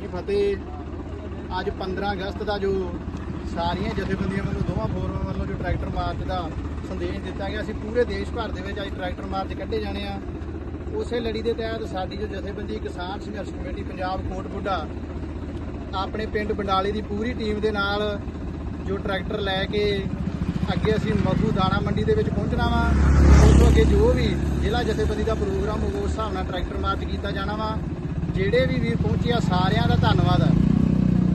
ਕੀ ਫਤਿਹ ਅੱਜ 15 ਅਗਸਤ ਦਾ ਜੋ ਸਾਰੀਆਂ ਜਥੇਬੰਦੀਆਂ ਵੱਲੋਂ ਦੋਵਾਂ ਫੋਰਮਾਂ ਵੱਲੋਂ ਜੋ ਟਰੈਕਟਰ ਮਾਰਚ ਦਾ ਸੰਦੇਸ਼ ਦਿੱਤਾ ਗਿਆ, ਅਸੀਂ ਪੂਰੇ ਦੇਸ਼ ਭਰ ਦੇ ਵਿੱਚ ਅੱਜ ਟਰੈਕਟਰ ਮਾਰਚ ਕੱਢੇ ਜਾਣੇ ਆ। ਉਸੇ ਲੜੀ ਦੇ ਤਹਿਤ ਸਾਡੀ ਜੋ ਜਥੇਬੰਦੀ ਕਿਸਾਨ ਸੰਘਰਸ਼ ਕਮੇਟੀ ਪੰਜਾਬ ਕੋਟ ਬੁੱਢਾ ਆਪਣੇ ਪਿੰਡ ਬੰਡਾਲੇ ਦੀ ਪੂਰੀ ਟੀਮ ਦੇ ਨਾਲ ਜੋ ਟਰੈਕਟਰ ਲੈ ਕੇ ਅੱਗੇ ਅਸੀਂ ਮਧੂ ਦਾਣਾ ਮੰਡੀ ਦੇ ਵਿੱਚ ਪਹੁੰਚਣਾ ਵਾ। ਉਸ ਤੋਂ ਅੱਗੇ ਜੋ ਵੀ ਜ਼ਿਲ੍ਹਾ ਜਥੇਬੰਦੀ ਦਾ ਪ੍ਰੋਗਰਾਮ ਹੋਊਗਾ ਉਸ ਹਿਸਾਬ ਨਾਲ ਟਰੈਕਟਰ ਮਾਰਚ ਕੀਤਾ ਜਾਣਾ ਵਾ। ਜਿਹੜੇ ਵੀ ਵੀਰ ਪਹੁੰਚੇ ਆ, ਸਾਰਿਆਂ ਦਾ ਧੰਨਵਾਦ ਆ।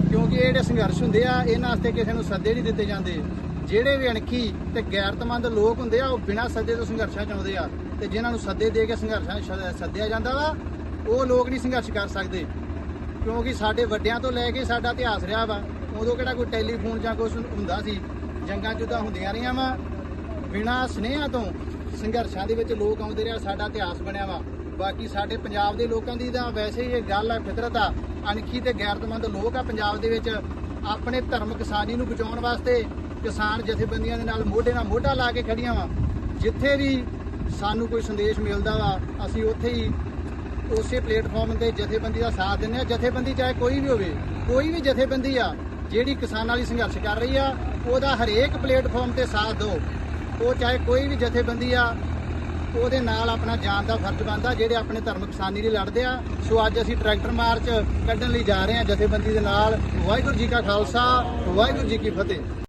ਕਿਉਂਕਿ ਇਹ ਜਿਹੜੇ ਸੰਘਰਸ਼ ਹੁੰਦੇ ਆ, ਇਹਨਾਂ ਵਾਸਤੇ ਕਿਸੇ ਨੂੰ ਸੱਦੇ ਨਹੀਂ ਦਿੱਤੇ ਜਾਂਦੇ। ਜਿਹੜੇ ਵੀ ਅਣਖੀ ਤੇ ਗੈਰਤਮੰਦ ਲੋਕ ਹੁੰਦੇ ਆ, ਉਹ ਬਿਨਾਂ ਸੱਦੇ ਤੋਂ ਸੰਘਰਸ਼ਾਂ ਚ ਆਉਂਦੇ ਆ। ਤੇ ਜਿਨ੍ਹਾਂ ਨੂੰ ਸੱਦੇ ਦੇ ਕੇ ਸੰਘਰਸ਼ਾਂ ਸੱਦਿਆ ਜਾਂਦਾ ਵਾ, ਉਹ ਲੋਕ ਨਹੀਂ ਸੰਘਰਸ਼ ਕਰ ਸਕਦੇ। ਕਿਉਂਕਿ ਸਾਡੇ ਵੱਡਿਆਂ ਤੋਂ ਲੈ ਕੇ ਸਾਡਾ ਇਤਿਹਾਸ ਰਿਹਾ ਵਾ, ਉਦੋਂ ਕਿਹੜਾ ਕੋਈ ਟੈਲੀਫੋਨ ਜਾਂ ਕੁਝ ਹੁੰਦਾ ਸੀ ਜੰਗਾਂ ਜੁੱਦਾਂ ਹੁੰਦੀਆਂ ਰਹੀਆਂ ਵਾ। ਬਿਨਾਂ ਸਨੇਹਾਂ ਤੋਂ ਸੰਘਰਸ਼ਾਂ ਦੇ ਵਿੱਚ ਲੋਕ ਆਉਂਦੇ ਰਿਹਾ, ਸਾਡਾ ਇਤਿਹਾਸ ਬਣਿਆ ਵਾ। ਬਾਕੀ ਸਾਡੇ ਪੰਜਾਬ ਦੇ ਲੋਕਾਂ ਦੀ ਤਾਂ ਵੈਸੇ ਹੀ ਇਹ ਗੱਲ ਆ, ਫਿਤਰਤ ਆ। ਅਣਖੀ ਤੇ ਗੈਰਤਮੰਦ ਲੋਕ ਆ ਪੰਜਾਬ ਦੇ ਵਿੱਚ ਆਪਣੇ ਧਰਮ ਕਿਸਾਨੀ ਨੂੰ ਬਚਾਉਣ ਵਾਸਤੇ ਕਿਸਾਨ ਜਥੇਬੰਦੀਆਂ ਦੇ ਨਾਲ ਮੋਢੇ ਨਾਲ ਮੋਢਾ ਲਾ ਕੇ ਖੜੀਆਂ ਵਾ। ਜਿੱਥੇ ਵੀ ਸਾਨੂੰ ਕੋਈ ਸੰਦੇਸ਼ ਮਿਲਦਾ ਵਾ, ਅਸੀਂ ਉੱਥੇ ਹੀ ਉਸੇ ਪਲੇਟਫਾਰਮ ਤੇ ਜਥੇਬੰਦੀ ਦਾ ਸਾਥ ਦਿੰਦੇ ਆ ਜਥੇਬੰਦੀ ਚਾਹੇ ਕੋਈ ਵੀ ਹੋਵੇ, ਕੋਈ ਵੀ ਜਥੇਬੰਦੀ ਆ, ਜਿਹੜੀ ਕਿਸਾਨਾਂ ਲਈ ਸੰਘਰਸ਼ ਕਰ ਰਹੀ ਆ, ਉਹਦਾ ਹਰੇਕ ਪਲੇਟਫਾਰਮ ਤੇ ਸਾਥ ਦਿਓ। ਉਹ ਚਾਹੇ ਕੋਈ ਵੀ ਜਥੇਬੰਦੀ ਆ, ਉਹਦੇ ਨਾਲ ਆਪਣਾ ਜਾਨ ਦਾ ਫਰਜ਼ ਬਣਦਾ, ਜਿਹੜੇ ਆਪਣੇ ਧਰਮ ਕਿਸਾਨੀ ਲਈ ਲੜਦੇ ਆ। ਸੋ ਅੱਜ ਅਸੀਂ ਟਰੈਕਟਰ ਮਾਰਚ ਕੱਢਣ ਲਈ ਜਾ ਰਹੇ ਹਾਂ ਜਥੇਬੰਦੀ ਦੇ ਨਾਲ। ਵਾਹਿਗੁਰੂ ਜੀ ਕਾ ਖਾਲਸਾ, ਵਾਹਿਗੁਰੂ ਜੀ ਕੀ ਫਤਿਹ।